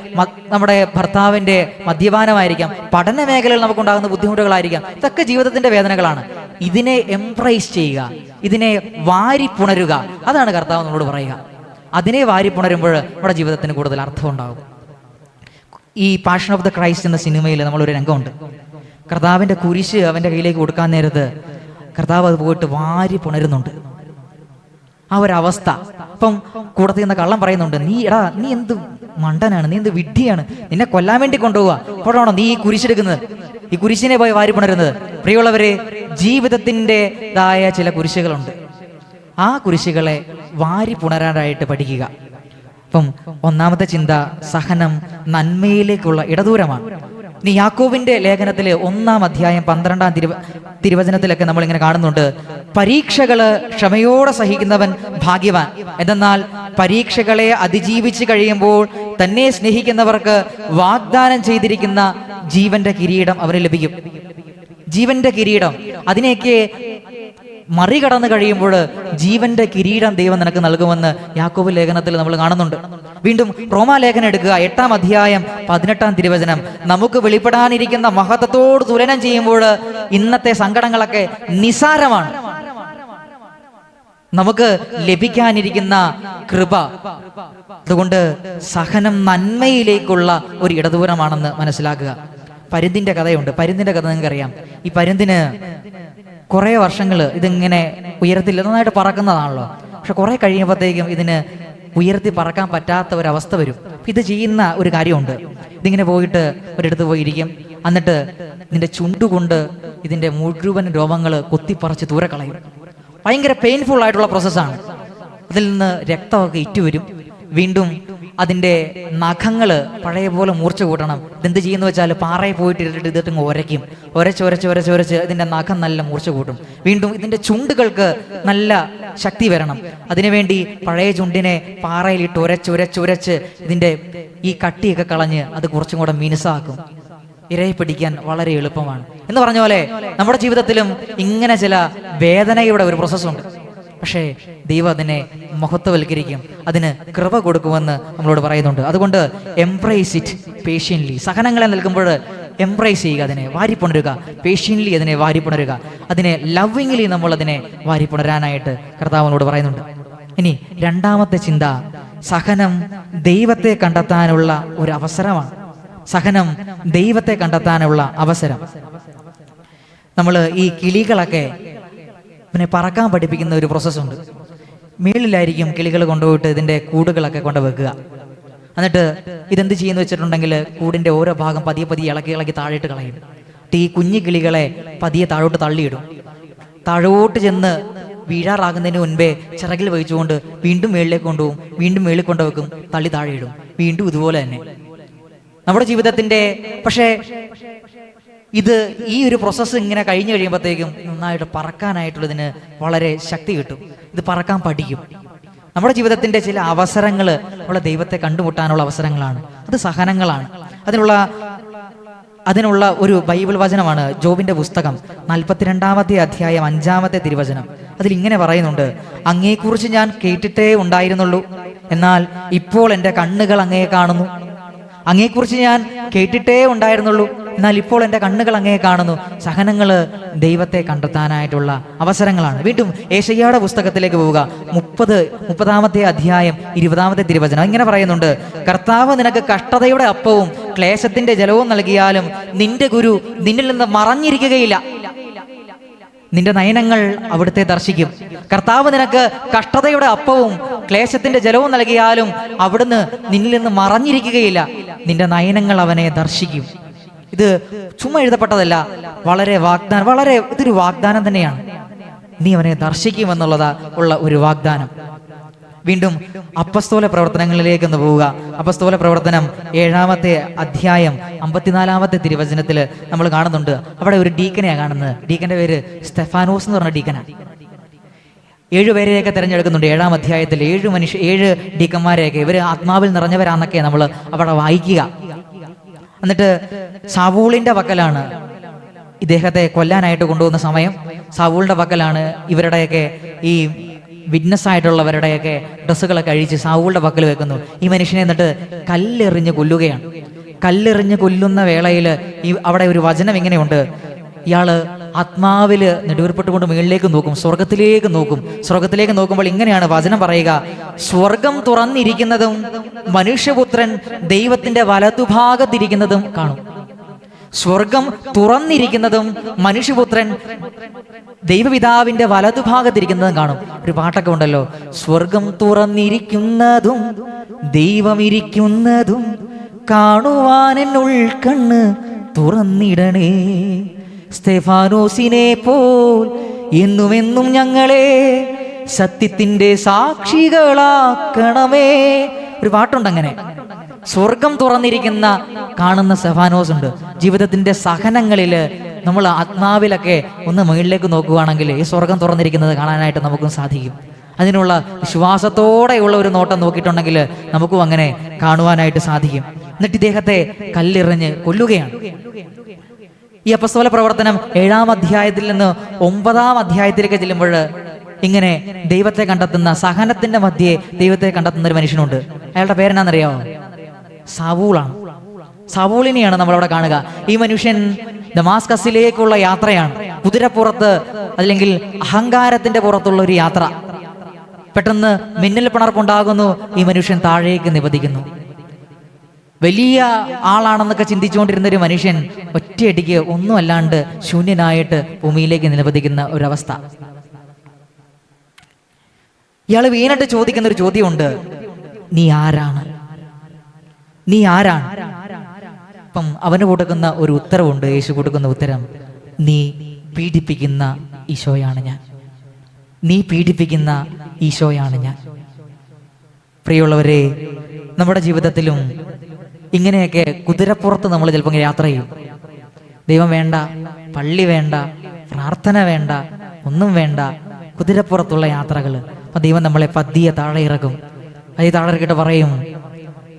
നമ്മുടെ ഭർത്താവിന്റെ മദ്യപാനമായിരിക്കാം. പഠന മേഖലയിൽ നമുക്കുണ്ടാകുന്ന ബുദ്ധിമുട്ടുകളായിരിക്കാം. ഇതൊക്കെ ജീവിതത്തിന്റെ വേദനകളാണ്. ഇതിനെ എംപ്രൈസ് ചെയ്യുക. ഇതിനെ വാരി പുണരുക. അതാണ് കർത്താവ് നമ്മളോട് പറയുക. അതിനെ വാരി പുണരുമ്പോൾ നമ്മുടെ ജീവിതത്തിന് കൂടുതൽ അർത്ഥം ഉണ്ടാകും ഈ പാഷൻ ഓഫ് ദ ക്രൈസ്റ്റ് എന്ന സിനിമയിൽ നമ്മളൊരു രംഗമുണ്ട്. കർത്താവിന്റെ കുരിശ് അവന്റെ കയ്യിലേക്ക് കൊടുക്കാൻ നേരത്ത് കർത്താവ് അത് പോയിട്ട് വാരി പുണരുന്നുണ്ട്. ആ ഒരു അവസ്ഥ. അപ്പം കൂടത്തിൽ നിന്ന് കള്ളം പറയുന്നുണ്ട്. നീ എടാ നീ എന്ത് മണ്ടനാണ്? നീ എന്ത് വിഡ്ഢിയാണ്? നിന്നെ കൊല്ലാൻ വേണ്ടി കൊണ്ടുപോവാ. ഇപ്പോഴാണോ നീ ഈ കുരിശെടുക്കുന്നത് ഈ കുരിശിനെ പോയി വാരി പുണരുന്നത്? പ്രിയമുള്ളവരെ ജീവിതത്തിന്റെതായ ചില കുരിശുകളുണ്ട്. ആ കുരിശുകളെ വാരി പുണരാനായിട്ട് പഠിക്കുക. അപ്പം ഒന്നാമത്തെ ചിന്ത സഹനം നന്മയിലേക്കുള്ള ഇടദൂരമാണ്. നീ യാക്കോവിന്റെ ലേഖനത്തിലെ ഒന്നാം അധ്യായം പന്ത്രണ്ടാം തിരുവ തിരുവചനത്തിലൊക്കെ നമ്മൾ ഇങ്ങനെ കാണുന്നുണ്ട്. പരീക്ഷകൾ ക്ഷമയോടെ സഹിക്കുന്നവൻ ഭാഗ്യവാൻ. എന്തെന്നാൽ പരീക്ഷകളെ അതിജീവിച്ച് കഴിയുമ്പോൾ തന്നെ സ്നേഹിക്കുന്നവർക്ക് വാഗ്ദാനം ചെയ്തിരിക്കുന്ന ജീവന്റെ കിരീടം അവന് ലഭിക്കും. ജീവന്റെ കിരീടം അതിനെയൊക്കെ മറികടന്നു കഴിയുമ്പോൾ ജീവന്റെ കിരീടം ദൈവം നിനക്ക് നൽകുമെന്ന് യാക്കോബ് ലേഖനത്തിൽ നമ്മൾ കാണുന്നുണ്ട്. വീണ്ടും റോമാലേഖനം എടുക്കുക. എട്ടാം അധ്യായം പതിനെട്ടാം തിരുവചനം. നമുക്ക് വെളിപ്പെടാനിരിക്കുന്ന മഹത്വത്തോട് തുലനം ചെയ്യുമ്പോൾ ഇന്നത്തെ സങ്കടങ്ങളൊക്കെ നിസാരമാണ്. നമുക്ക് ലഭിക്കാനിരിക്കുന്ന കൃപ. അതുകൊണ്ട് സഹനം നന്മയിലേക്കുള്ള ഒരു ഇടദൂരമാണെന്ന് മനസ്സിലാക്കുക. പരുന്തിന്റെ കഥയുണ്ട്. പരുന്തിന്റെ കഥ നിങ്ങൾക്കറിയാം. ഈ പരുന്തിന് കുറെ വർഷങ്ങൾ ഇതിങ്ങനെ ഉയരത്തിൽ നന്നായിട്ട് പറക്കുന്നതാണല്ലോ. പക്ഷെ കുറെ കഴിയുമ്പോഴത്തേക്കും ഇതിന് ഉയർത്തി പറക്കാൻ പറ്റാത്ത ഒരു അവസ്ഥ വരും ഇത് ചെയ്യുന്ന ഒരു കാര്യമുണ്ട്. ഇതിങ്ങനെ പോയിട്ട് ഒരിടത്ത് പോയിരിക്കും. എന്നിട്ട് ഇതിന്റെ ചുണ്ടുകൊണ്ട് ഇതിന്റെ മുഴുവൻ രോമങ്ങൾ കൊത്തിപ്പറിച്ച് ദൂരെ കളയും. ഭയങ്കര പെയിൻഫുൾ ആയിട്ടുള്ള പ്രോസസ്സാണ് അതിൽ നിന്ന് രക്തമൊക്കെ ഇറ്റുവരും. വീണ്ടും അതിന്റെ നഖങ്ങൾ പഴയ പോലെ മൂർച്ച കൂട്ടണം. ഇതെന്ത് ചെയ്യുന്നു വെച്ചാൽ പാറയിൽ പോയിട്ട് ഇട്ടിട്ട് ഇതിട്ട് ഉരയ്ക്കും ഉരച്ച് ഉരച്ച് ഉരച്ച് ഉരച്ച് ഇതിന്റെ നഖം നല്ല മൂർച്ച കൂട്ടും. വീണ്ടും ഇതിന്റെ ചുണ്ടുകൾക്ക് നല്ല ശക്തി വരണം. അതിനുവേണ്ടി പഴയ ചുണ്ടിനെ പാറയിലിട്ട് ഉരച്ച് ഉരച്ച് ഉരച്ച് ഇതിന്റെ ഈ കട്ടിയൊക്കെ കളഞ്ഞ് അത് കുറച്ചും കൂടെ മിനുസാക്കും. ഇരയെ പിടിക്കാൻ വളരെ എളുപ്പമാണ്. എന്ന് പറഞ്ഞ പോലെ നമ്മുടെ ജീവിതത്തിലും ഇങ്ങനെ ചില വേദനയുടെ ഒരു പ്രോസസ്സുണ്ട് പക്ഷേ ദൈവം അതിനെ മഹത്വവൽക്കരിക്കും. അതിന് കൃപ കൊടുക്കുമെന്ന് നമ്മളോട് പറയുന്നുണ്ട്. അതുകൊണ്ട് എംപ്രൈസ് ഇറ്റ് പേഷ്യൻലി സഹനങ്ങളെ നൽകുമ്പോൾ എംപ്രൈസ് ചെയ്യുക അതിനെ വാരിപ്പുണരുക. പേഷ്യൻലി അതിനെ വാരിപ്പുണരുക. അതിനെ ലവിംഗ്ലി നമ്മൾ അതിനെ വാരിപ്പുണരാനായിട്ട് കർത്താവിനോട് പറയുന്നുണ്ട്. ഇനി രണ്ടാമത്തെ ചിന്ത സഹനം ദൈവത്തെ കണ്ടെത്താനുള്ള ഒരു അവസരമാണ്. സഹനം ദൈവത്തെ കണ്ടെത്താനുള്ള അവസരം. നമ്മൾ ഈ കിളികളൊക്കെ പിന്നെ പറക്കാൻ പഠിപ്പിക്കുന്ന ഒരു പ്രോസസ്സുണ്ട് മേളിലായിരിക്കും കിളികൾ കൊണ്ടുപോയിട്ട് ഇതിന്റെ കൂടുകളൊക്കെ കൊണ്ട് വെക്കുക എന്നിട്ട് ഇതെന്ത് ചെയ്യുന്നു വെച്ചിട്ടുണ്ടെങ്കിൽ കൂടിന്റെ ഓരോ ഭാഗം പതിയെ പതിയെ ഇളക്കി ഇളക്കി താഴോട്ട് കളയും. ഈ കുഞ്ഞു കിളികളെ പതിയെ താഴോട്ട് തള്ളിയിടും. താഴോട്ട് ചെന്ന് വീഴാറാകുന്നതിന് മുൻപേ ചിറകിൽ വഹിച്ചുകൊണ്ട് വീണ്ടും മേളിലേക്ക് കൊണ്ടുപോകും. വീണ്ടും മേളിൽ കൊണ്ടുവെക്കും. തള്ളി താഴെയിടും. വീണ്ടും ഇതുപോലെ തന്നെ. നമ്മുടെ ജീവിതത്തിന്റെ പക്ഷേ ഇത് ഈ ഒരു പ്രോസസ്സ് ഇങ്ങനെ കഴിഞ്ഞു കഴിയുമ്പോഴത്തേക്കും നന്നായിട്ട് പറക്കാനായിട്ടുള്ളതിന് വളരെ ശക്തി കിട്ടും. ഇത് പറക്കാൻ പഠിക്കും. നമ്മുടെ ജീവിതത്തിന്റെ ചില അവസരങ്ങൾ നമ്മളെ ദൈവത്തെ കണ്ടുമുട്ടാനുള്ള അവസരങ്ങളാണ്. അത് സഹനങ്ങളാണ്. അതിനുള്ള അതിനുള്ള ഒരു ബൈബിൾ വചനമാണ് ജോബിന്റെ പുസ്തകം നാൽപ്പത്തിരണ്ടാമത്തെ അധ്യായം അഞ്ചാമത്തെ തിരുവചനം. അതിൽ ഇങ്ങനെ പറയുന്നുണ്ട് അങ്ങയെക്കുറിച്ച് ഞാൻ കേട്ടിട്ടേ ഉണ്ടായിരുന്നുള്ളൂ. എന്നാൽ ഇപ്പോൾ എന്റെ കണ്ണുകൾ അങ്ങയെ കാണുന്നു. അങ്ങയെക്കുറിച്ച് ഞാൻ കേട്ടിട്ടേ ഉണ്ടായിരുന്നുള്ളൂ. എന്നാൽ ഇപ്പോൾ എന്റെ കണ്ണുകൾ അങ്ങേ കാണുന്നു. സഹനങ്ങൾ ദൈവത്തെ കണ്ടെത്താനായിട്ടുള്ള അവസരങ്ങളാണ്. വീണ്ടും ഏഷയ്യാടെ പുസ്തകത്തിലേക്ക് പോവുക. മുപ്പത് മുപ്പതാമത്തെ അധ്യായം ഇരുപതാമത്തെ തിരുവചനം. ഇങ്ങനെ പറയുന്നുണ്ട്. കർത്താവ് നിനക്ക് കഷ്ടതയുടെ അപ്പവും ക്ലേശത്തിന്റെ ജലവും നൽകിയാലും നിന്റെ ഗുരു നിന്നിൽ നിന്ന് മറഞ്ഞിരിക്കുകയില്ല. നിന്റെ നയനങ്ങൾ അവിടുത്തെ ദർശിക്കും. കർത്താവ് നിനക്ക് കഷ്ടതയുടെ അപ്പവും ക്ലേശത്തിന്റെ ജലവും നൽകിയാലും അവിടുന്ന് നിന്നിൽ നിന്ന് മറഞ്ഞിരിക്കുകയില്ല. നിന്റെ നയനങ്ങൾ അവനെ ദർശിക്കും. ഇത് ചുമ്മാ എഴുതപ്പെട്ടതല്ല വളരെ വാഗ്ദാനം വളരെ ഇതൊരു വാഗ്ദാനം തന്നെയാണ്. നീ അവനെ ദർശിക്കുമെന്നുള്ളതാ ഉള്ള ഒരു വാഗ്ദാനം. വീണ്ടും അപ്പസ്തോല പ്രവർത്തനങ്ങളിലേക്ക് ഒന്ന് പോവുക. അപ്പസ്തോല പ്രവർത്തനം ഏഴാമത്തെ അധ്യായം അമ്പത്തിനാലാമത്തെ തിരുവചനത്തിൽ നമ്മൾ കാണുന്നുണ്ട്. അവിടെ ഒരു ഡീക്കനെയാണ് കാണുന്നത്. ഡീക്കന്റെ പേര് സ്റ്റെഫാനോസ് എന്ന് പറഞ്ഞ ഡീക്കനാണ് ഏഴുപേരെയൊക്കെ തിരഞ്ഞെടുക്കുന്നുണ്ട് ഏഴാം അധ്യായത്തിൽ ഏഴ് മനുഷ്യ ഏഴ് ഡീക്കന്മാരെയൊക്കെ. ഇവർ ആത്മാവിൽ നിറഞ്ഞവരാന്നൊക്കെ നമ്മൾ അവിടെ വായിക്കുക. എന്നിട്ട് സാവൂളിന്റെ പക്കലാണ് ഇദ്ദേഹത്തെ കൊല്ലാനായിട്ട് കൊണ്ടുപോകുന്ന സമയം. സാവൂളിന്റെ പക്കലാണ് ഇവരുടെയൊക്കെ ഈ വിറ്റ്നസ് ആയിട്ടുള്ളവരുടെയൊക്കെ ഡ്രസ്സുകളൊക്കെ അഴിച്ച് സാവൂളിന്റെ പക്കൽ വെക്കുന്നു. ഈ മനുഷ്യനെ എന്നിട്ട് കല്ലെറിഞ്ഞ് കൊല്ലുകയാണ്. കല്ലെറിഞ്ഞ് കൊല്ലുന്ന വേളയിൽ ഈ അവിടെ ഒരു വചനം ഇങ്ങനെയുണ്ട്. ഇയാൾ ആത്മാവിൽ നെടുവേർപ്പെട്ടുകൊണ്ട് മുകളിലേക്ക് നോക്കും സ്വർഗത്തിലേക്ക് നോക്കും. സ്വർഗത്തിലേക്ക് നോക്കുമ്പോൾ ഇങ്ങനെയാണ് വചനം പറയുക. സ്വർഗം തുറന്നിരിക്കുന്നതും മനുഷ്യപുത്രൻ ദൈവത്തിന്റെ വലതുഭാഗത്തിരിക്കുന്നതും കാണും. സ്വർഗം തുറന്നിരിക്കുന്നതും മനുഷ്യപുത്രൻ ദൈവപിതാവിന്റെ വലതുഭാഗത്തിരിക്കുന്നതും കാണും. ഒരു പാട്ടൊക്കെ ഉണ്ടല്ലോ. സ്വർഗം തുറന്നിരിക്കുന്നതും ദൈവമിരിക്കുന്നതും കാണുവാൻ ഉൾക്കണ്ണ് തുറന്നിടണേ. സ്തെഫാനോസിനെ പോൽ എന്നുമെന്നും ഞങ്ങളെ സത്യത്തിന്റെ സാക്ഷികളാക്കണമേ. ഒരു പാട്ടുണ്ട് അങ്ങനെ. സ്വർഗം തുറന്നിരിക്കുന്ന കാണുന്ന സെഫാനോസ് ഉണ്ട് ജീവിതത്തിന്റെ സഹനങ്ങളിൽ നമ്മൾ ആത്മാവിലൊക്കെ ഒന്ന് മുകളിലേക്ക് നോക്കുകയാണെങ്കിൽ ഈ സ്വർഗം തുറന്നിരിക്കുന്നത് കാണാനായിട്ട് നമുക്കും സാധിക്കും. അതിനുള്ള വിശ്വാസത്തോടെയുള്ള ഒരു നോട്ടം നോക്കിയിട്ടുണ്ടെങ്കിൽ നമുക്കും അങ്ങനെ കാണുവാനായിട്ട് സാധിക്കും. എന്നിട്ട് ഇദ്ദേഹത്തെ കല്ലെറിഞ്ഞ് കൊല്ലുകയാണ്. ഈ അപ്പസ്തോല പ്രവർത്തനം ഏഴാം അധ്യായത്തിൽ നിന്ന് ഒമ്പതാം അധ്യായത്തിലേക്ക് ചെല്ലുമ്പോൾ ഇങ്ങനെ ദൈവത്തെ കണ്ടെത്തുന്ന സഹനത്തിന്റെ മധ്യേ ദൈവത്തെ കണ്ടെത്തുന്ന ഒരു മനുഷ്യനുണ്ട്. അയാളുടെ പേരെന്നാണെന്നറിയാമോ സാവൂളാണ്. സാവൂളിനെയാണ് നമ്മളവിടെ കാണുക. ഈ മനുഷ്യൻ ദമാസ്കസിലേക്കുള്ള യാത്രയാണ്. കുതിരപ്പുറത്ത് അല്ലെങ്കിൽ അഹങ്കാരത്തിന്റെ പുറത്തുള്ള ഒരു യാത്ര. പെട്ടെന്ന് മിന്നൽ പിണർപ്പുണ്ടാകുന്നു. ഈ മനുഷ്യൻ താഴേക്ക് നിപതിക്കുന്നു വലിയ ആളാണെന്നൊക്കെ ചിന്തിച്ചുകൊണ്ടിരുന്ന ഒരു മനുഷ്യൻ ഒറ്റയടിക്ക് ഒന്നും അല്ലാണ്ട് ശൂന്യനായിട്ട് ഭൂമിയിലേക്ക് നിലപതിക്കുന്ന ഒരവസ്ഥ. ഇയാൾ വീണിട്ട് ചോദിക്കുന്ന ഒരു ചോദ്യമുണ്ട്. നീ ആരാണ്? നീ ആരാണ്? അപ്പം അവന് കൊടുക്കുന്ന ഒരു ഉത്തരവുണ്ട് യേശു കൊടുക്കുന്ന ഉത്തരം നീ പീഡിപ്പിക്കുന്ന ഈശോയാണ് ഞാൻ. നീ പീഡിപ്പിക്കുന്ന ഈശോയാണ് ഞാൻ. പ്രിയമുള്ളവരെ നമ്മുടെ ജീവിതത്തിലും ഇങ്ങനെയൊക്കെ കുതിരപ്പുറത്ത് നമ്മൾ ചിലപ്പോൾ യാത്ര ചെയ്യും. ദൈവം വേണ്ട പള്ളി വേണ്ട പ്രാർത്ഥന വേണ്ട ഒന്നും വേണ്ട കുതിരപ്പുറത്തുള്ള യാത്രകൾ അപ്പൊ ദൈവം നമ്മളെ പതിയെ താഴെ ഇറക്കും. അതി താഴെ ഇറക്കിയിട്ട് പറയും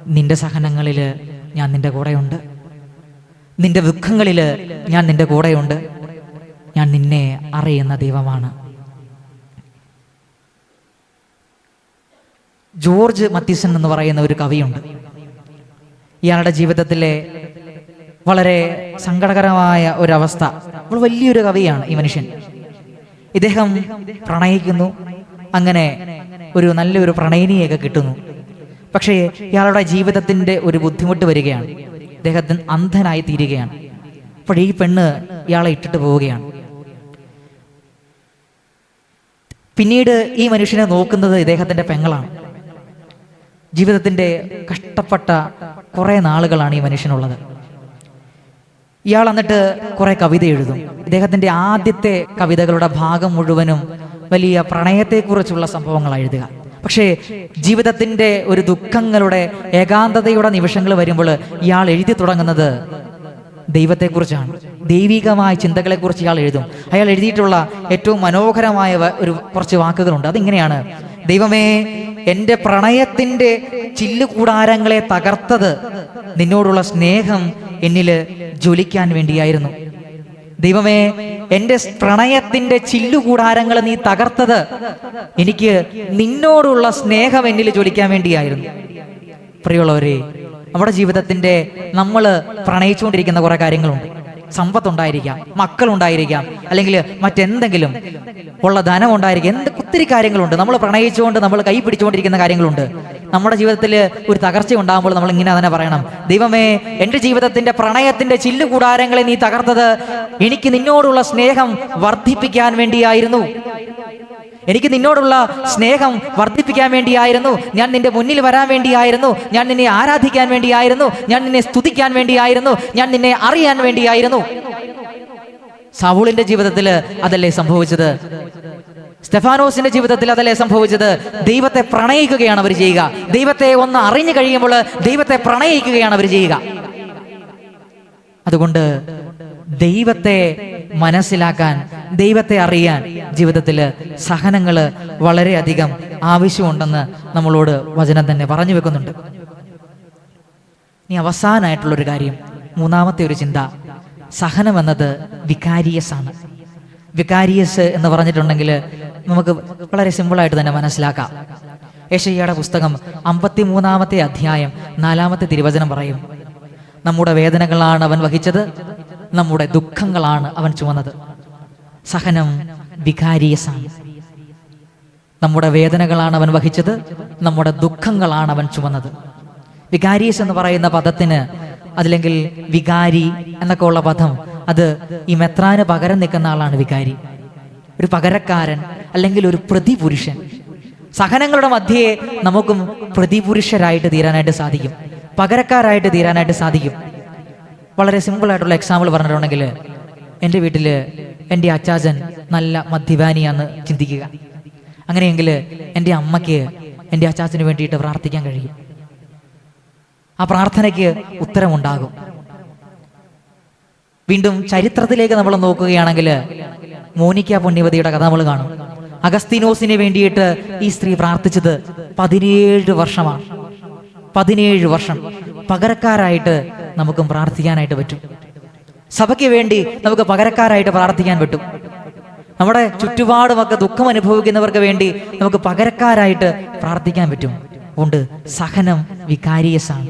നിന്റെ സഹനങ്ങളിൽ ഞാൻ നിന്റെ കൂടെയുണ്ട്. നിന്റെ ദുഃഖങ്ങളിൽ ഞാൻ നിന്റെ കൂടെയുണ്ട്. ഞാൻ നിന്നെ അറിയുന്ന ദൈവമാണ്. ജോർജ് മത്തീസൺ എന്ന് പറയുന്ന ഒരു കവിയുണ്ട്. ഇയാളുടെ ജീവിതത്തിലെ വളരെ സങ്കടകരമായ ഒരവസ്ഥ. വലിയൊരു കവിയാണ് ഈ മനുഷ്യൻ. ഇദ്ദേഹം പ്രണയിക്കുന്നു. അങ്ങനെ ഒരു നല്ലൊരു പ്രണയിനിയൊക്കെ കിട്ടുന്നു. പക്ഷേ ഇയാളുടെ ജീവിതത്തിന്റെ ഒരു ബുദ്ധിമുട്ട് വരികയാണ്. ഇദ്ദേഹത്തിന് അന്ധനായി തീരുകയാണ്. അപ്പോൾ ഈ പെണ്ണ് ഇയാളെ ഇട്ടിട്ട് പോവുകയാണ്. പിന്നീട് ഈ മനുഷ്യനെ നോക്കുന്നത് ഇദ്ദേഹത്തിന്റെ പെങ്ങളാണ്. ജീവിതത്തിന്റെ കഷ്ടപ്പെട്ട കുറെ നാളുകളാണ് ഈ മനുഷ്യനുള്ളത്. ഇയാൾ എന്നിട്ട് കുറെ കവിത എഴുതും. ഇദ്ദേഹത്തിന്റെ ആദ്യത്തെ കവിതകളുടെ ഭാഗം മുഴുവനും വലിയ പ്രണയത്തെക്കുറിച്ചുള്ള സംഭവങ്ങൾ എഴുതുക. പക്ഷേ ജീവിതത്തിന്റെ ഒരു ദുഃഖങ്ങളുടെ ഏകാന്തതയുടെ നിമിഷങ്ങൾ വരുമ്പോൾ ഇയാൾ എഴുതി തുടങ്ങുന്നത് ദൈവത്തെക്കുറിച്ചാണ്. ദൈവികമായ ചിന്തകളെക്കുറിച്ച് ഇയാൾ എഴുതും. അയാൾ എഴുതിയിട്ടുള്ള ഏറ്റവും മനോഹരമായ ഒരു കുറച്ച് വാക്കുകളുണ്ട്. അതിങ്ങനെയാണ് ദൈവമേ എന്റെ പ്രണയത്തിന്റെ ചില്ലുകൂടാരങ്ങളെ തകർത്തത് നിന്നോടുള്ള സ്നേഹം എന്നിൽ ജ്വലിക്കാൻ വേണ്ടിയായിരുന്നു. ദൈവമേ എന്റെ പ്രണയത്തിന്റെ ചില്ലുകൂടാരങ്ങൾ നീ തകർത്തത് എനിക്ക് നിന്നോടുള്ള സ്നേഹം എന്നിൽ ജ്വലിക്കാൻ വേണ്ടിയായിരുന്നു. പ്രിയമുള്ളവരെ നമ്മുടെ ജീവിതത്തിന്റെ നമ്മൾ പ്രണയിച്ചുകൊണ്ടിരിക്കുന്ന കുറെ കാര്യങ്ങളുണ്ട്. സമ്പത്തുണ്ടായിരിക്കാം മക്കളുണ്ടായിരിക്കാം അല്ലെങ്കിൽ മറ്റെന്തെങ്കിലും ഉള്ള ധനം ഉണ്ടായിരിക്കാം എന്ത് ഒത്തിരി കാര്യങ്ങളുണ്ട്. നമ്മൾ പ്രണയിച്ചുകൊണ്ട് നമ്മൾ കൈ പിടിച്ചുകൊണ്ടിരിക്കുന്ന കാര്യങ്ങളുണ്ട്. നമ്മുടെ ജീവിതത്തിൽ ഒരു തകർച്ച ഉണ്ടാകുമ്പോൾ നമ്മൾ ഇങ്ങനെ തന്നെ പറയണം. ദൈവമേ എന്റെ ജീവിതത്തിന്റെ പ്രണയത്തിന്റെ ചില്ലുകൂടാരങ്ങളെ നീ തകർത്തത് എനിക്ക് നിന്നോടുള്ള സ്നേഹം വർദ്ധിപ്പിക്കാൻ വേണ്ടിയായിരുന്നു. എനിക്ക് നിന്നോടുള്ള സ്നേഹം വർദ്ധിപ്പിക്കാൻ വേണ്ടിയായിരുന്നു. ഞാൻ നിന്റെ മുന്നിൽ വരാൻ വേണ്ടിയായിരുന്നു. ഞാൻ നിന്നെ ആരാധിക്കാൻ വേണ്ടിയായിരുന്നു. ഞാൻ നിന്നെ സ്തുതിക്കാൻ വേണ്ടിയായിരുന്നു. ഞാൻ നിന്നെ അറിയാൻ വേണ്ടിയായിരുന്നു. സൗളിന്റെ ജീവിതത്തിൽ അതല്ലേ സംഭവിച്ചത്? സ്റ്റെഫാനോസിന്റെ ജീവിതത്തിൽ അതല്ലേ സംഭവിച്ചത്? ദൈവത്തെ പ്രണയിക്കുകയാണ് അവർ ചെയ്യുക. ദൈവത്തെ ഒന്ന് അറിഞ്ഞു കഴിയുമ്പോൾ ദൈവത്തെ പ്രണയിക്കുകയാണ് അവർ ചെയ്യുക. അതുകൊണ്ട് ദൈവത്തെ മനസ്സിലാക്കാൻ ദൈവത്തെ അറിയാൻ ജീവിതത്തിൽ സഹനങ്ങൾ വളരെയധികം ആവശ്യമുണ്ടെന്ന് നമ്മളോട് വചനം തന്നെ പറഞ്ഞു വെക്കുന്നുണ്ട്. ഇനി അവസാനമായിട്ടുള്ളൊരു കാര്യം മൂന്നാമത്തെ ഒരു ചിന്ത. സഹനം എന്നത് വികാരിയസ് ആണ്. വികാരിയസ് എന്ന് പറഞ്ഞിട്ടുണ്ടെങ്കിൽ നമുക്ക് വളരെ സിമ്പിളായിട്ട് തന്നെ മനസ്സിലാക്കാം. യേശയ്യയുടെ പുസ്തകം അമ്പത്തി മൂന്നാമത്തെ അധ്യായം നാലാമത്തെ തിരുവചനം പറയും നമ്മുടെ വേദനകളാണ് അവൻ വഹിച്ചത് നമ്മുടെ ദുഃഖങ്ങളാണ് അവൻ ചുമന്നത്. സഹനം വികാരിയസാണ്. നമ്മുടെ വേദനകളാണ് അവൻ വഹിച്ചത് നമ്മുടെ ദുഃഖങ്ങളാണ് അവൻ ചുമന്നത്. വികാരീസ് എന്ന് പറയുന്ന പദത്തിന് അതില്ലെങ്കിൽ വികാരി എന്നൊക്കെ ഉള്ള പദം അത് ഈ മെത്രാന് പകരം നിൽക്കുന്ന ആളാണ് വികാരി. ഒരു പകരക്കാരൻ അല്ലെങ്കിൽ ഒരു പ്രതിപുരുഷൻ. സഹനങ്ങളുടെ മധ്യേ നമുക്കും പ്രതിപുരുഷരായിട്ട് തീരാനായിട്ട് സാധിക്കും. പകരക്കാരായിട്ട് തീരാനായിട്ട് സാധിക്കും. വളരെ സിമ്പിൾ ആയിട്ടുള്ള എക്സാമ്പിൾ പറഞ്ഞിട്ടുണ്ടെങ്കിൽ എന്റെ വീട്ടിൽ എന്റെ അച്ചാച്ചൻ നല്ല മദ്യപാനിയാന്ന് ചിന്തിക്കുക. അങ്ങനെയെങ്കിൽ എന്റെ അമ്മയ്ക്ക് എന്റെ അച്ചാച്ചന് വേണ്ടിയിട്ട് പ്രാർത്ഥിക്കാൻ കഴിയും. ആ പ്രാർത്ഥനയ്ക്ക് ഉത്തരമുണ്ടാകും. വീണ്ടും ചരിത്രത്തിലേക്ക് നമ്മൾ നോക്കുകയാണെങ്കിൽ മോനിക്ക പുണ്യവതിയുടെ കഥ നമ്മൾ കാണും. അഗസ്തീനോസിന് വേണ്ടിയിട്ട് ഈ സ്ത്രീ പ്രാർത്ഥിച്ചത് പതിനേഴ് വർഷമാണ്. പതിനേഴ് വർഷം. പകരക്കാരായിട്ട് നമുക്കും പ്രാർത്ഥിക്കാനായിട്ട് പറ്റും. സഭയ്ക്ക് വേണ്ടി നമുക്ക് പകരക്കാരായിട്ട് പ്രാർത്ഥിക്കാൻ പറ്റും. നമ്മുടെ ചുറ്റുപാടുമൊക്കെ ദുഃഖം അനുഭവിക്കുന്നവർക്ക് വേണ്ടി നമുക്ക് പകരക്കാരായിട്ട് പ്രാർത്ഥിക്കാൻ പറ്റും. ഉണ്ട് സഹനം വികാരിയസാണ്.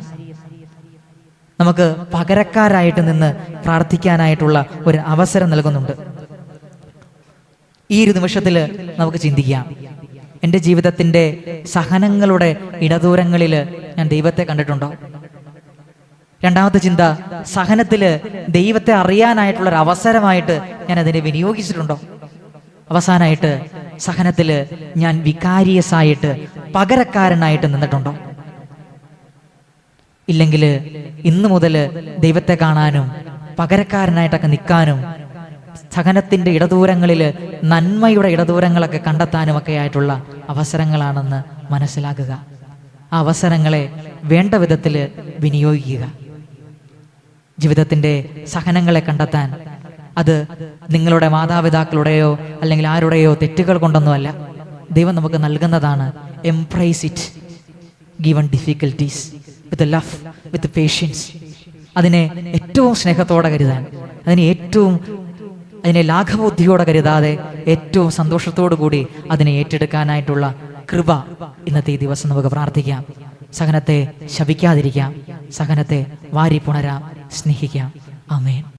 നമുക്ക് പകരക്കാരായിട്ട് നിന്ന് പ്രാർത്ഥിക്കാനായിട്ടുള്ള ഒരു അവസരം നൽകുന്നുണ്ട്. ഈ ഒരു നിമിഷത്തിൽ നമുക്ക് ചിന്തിക്കാം. എന്റെ ജീവിതത്തിന്റെ സഹനങ്ങളുടെ ഇടദൂരങ്ങളിൽ ഞാൻ ദൈവത്തെ കണ്ടിട്ടുണ്ടോ? രണ്ടാമത്തെ ചിന്ത സഹനത്തിൽ ദൈവത്തെ അറിയാനായിട്ടുള്ള ഒരു അവസരമായിട്ട് ഞാൻ അതിനെ വിനിയോഗിച്ചിട്ടുണ്ടോ? അവസാനമായിട്ട് സഹനത്തിൽ ഞാൻ വികാരിയസായിട്ട് പകരക്കാരനായിട്ട് നിന്നിട്ടുണ്ടോ? ഇല്ലെങ്കിൽ ഇന്നു മുതൽ ദൈവത്തെ കാണാനും പകരക്കാരനായിട്ടൊക്കെ നിൽക്കാനും സഹനത്തിന്റെ ഇടദൂരങ്ങളിൽ നന്മയുടെ ഇടദൂരങ്ങളൊക്കെ കണ്ടെത്താനും ഒക്കെ ആയിട്ടുള്ള അവസരങ്ങളാണെന്ന് മനസ്സിലാക്കുക. ആ അവസരങ്ങളെ വേണ്ട വിധത്തിൽ വിനിയോഗിക്കുക. ജീവിതത്തിന്റെ സഹനങ്ങളെ കണ്ടെത്താൻ. അത് നിങ്ങളുടെ മാതാപിതാക്കളുടെയോ അല്ലെങ്കിൽ ആരുടെയോ തെറ്റുകൾ കൊണ്ടൊന്നുമല്ല. ദൈവം നമുക്ക് നൽകുന്നതാണ്. Embrace it given difficulties with love with patience അതിനെ ഏറ്റവും സ്നേഹത്തോടെ കരുതാൻ. അതിനെ ഏറ്റവും അതിനെ ലാഘബുദ്ധിയോടെ കരുതാതെ ഏറ്റവും സന്തോഷത്തോടു കൂടി അതിനെ ഏറ്റെടുക്കാനായിട്ടുള്ള കൃപ ഇന്നത്തെ ഈ ദിവസം നമുക്ക് പ്രാർത്ഥിക്കാം. സഹനത്തെ ശപിക്കാതിരിക്കാം. സഹനത്തെ വാരി പുണരാം സ്നേഹിക്കാം. ആമേൻ.